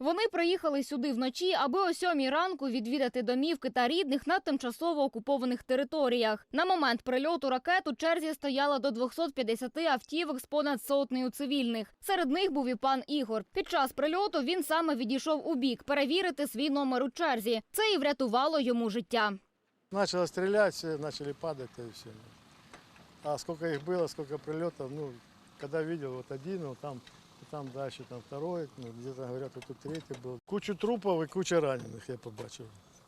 Вони приїхали сюди вночі, аби о сьомій ранку відвідати домівки та рідних на тимчасово окупованих територіях. На момент прильоту ракет у черзі стояло до 250 автівок з понад сотнею цивільних. Серед них був і пан Ігор. Під час прильоту він саме відійшов у бік перевірити свій номер у черзі. Це і врятувало йому життя. Начало стрелять, все начали падать, и все. А сколько их было, сколько прилетов, ну, когда видел, вот один, вот там, там дальше, там второй, ну, где-то говорят, вот тут третий был. Кучу трупов и куча раненых я побачив.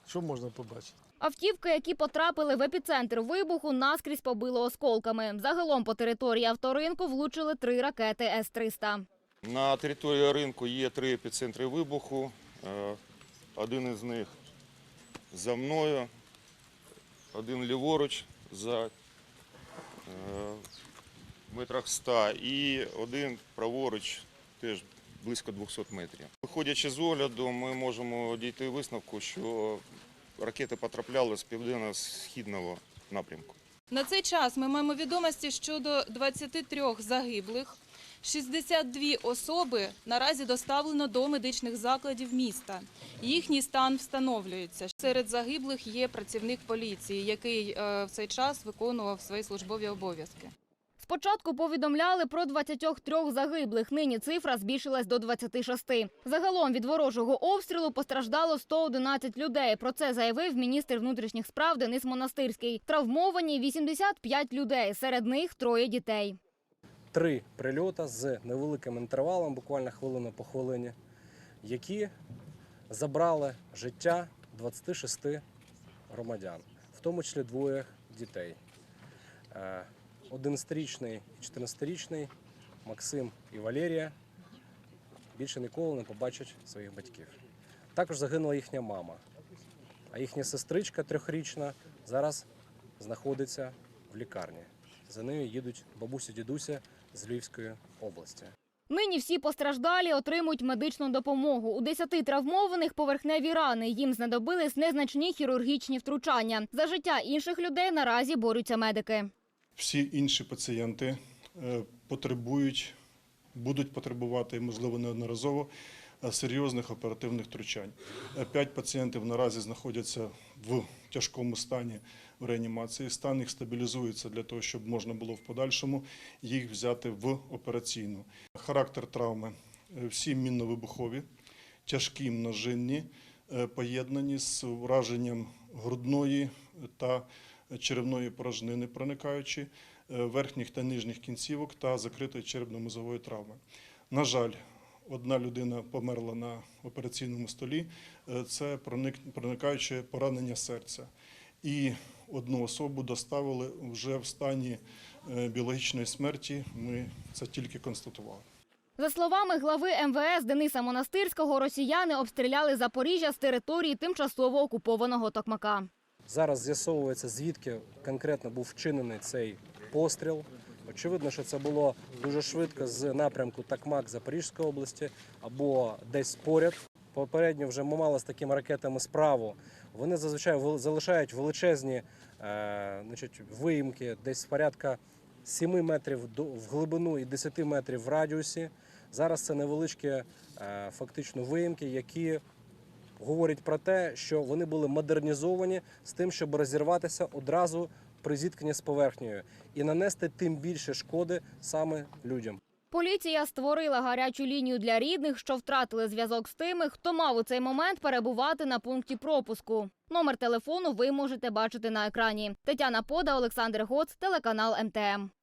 Що можна побачити? Автівки, які потрапили в епіцентр вибуху, наскрізь побило осколками. Загалом по території авторинку влучили три ракети С-300. На території ринку є три епіцентри вибуху. Е, Один із них за мною, один ліворуч за метрах 100 і один праворуч теж близько 200 метрів. Виходячи з огляду, ми можемо дійти висновку, що ракети потрапляли з південно-східного напрямку. На цей час ми маємо відомості щодо 23 загиблих. 62 особи наразі доставлено до медичних закладів міста. Їхній стан встановлюється. Серед загиблих є працівник поліції, який е, в цей час виконував свої службові обов'язки. Спочатку повідомляли про 23 загиблих. Нині цифра збільшилась до 26. Загалом від ворожого обстрілу постраждало 111 людей. Про це заявив міністр внутрішніх справ Денис Монастирський. Травмовані 85 людей. Серед них троє дітей. три прильоти з невеликим інтервалом, буквально хвилину по хвилині, які забрали життя 26 громадян, в тому числі двоє дітей. Е, 11-річний і 14-річний Максим і Валерія більше ніколи не побачать своїх батьків. Також загинула їхня мама, а їхня сестричка трьохрічна зараз знаходиться в лікарні. За нею їдуть бабуся дідуся з Львівської області. Нині всі постраждалі отримують медичну допомогу. У 10 травмованих поверхневі рани. Їм знадобились незначні хірургічні втручання. За життя інших людей наразі борються медики. Всі інші пацієнти е, потребують, будуть потребувати, можливо, неодноразово е, серйозних оперативних втручань. Е, П'ять пацієнтів наразі знаходяться в тяжкому стані в реанімації. Стан їх стабілізується для того, щоб можна було в подальшому їх взяти в операційну. Характер травми всі мінно-вибухові, тяжкі множинні, поєднані з враженням грудної та черевної порожнини, проникаючи е, верхніх та нижніх кінцівок та закритої черепно-мозової травми. На жаль, одна людина померла на операційному столі. Е, Це проник- проникаюче поранення серця. І одну особу доставили вже в стані е, біологічної смерті. Ми це тільки констатували. За словами глави МВС Дениса Монастирського, росіяни обстріляли Запоріжжя з території тимчасово окупованого Токмака. Зараз з'ясовується, звідки конкретно був вчинений цей постріл. Очевидно, що це було дуже швидко з напрямку Такмак Запорізької області або десь поряд. Попередньо вже ми мали з такими ракетами справу. Вони зазвичай залишають величезні е, значить, виїмки, десь порядка 7 метрів в глибину і 10 метрів в радіусі. Зараз це невеличкі е, фактично виїмки, які говорять про те, що вони були модернізовані з тим, щоб розірватися одразу при зіткненні з поверхнею і нанести тим більше шкоди саме людям. Поліція створила гарячу лінію для рідних, що втратили зв'язок з тими, хто мав у цей момент перебувати на пункті пропуску. Номер телефону ви можете бачити на екрані. Тетяна Пода, Олександр Гоц, телеканал МТМ.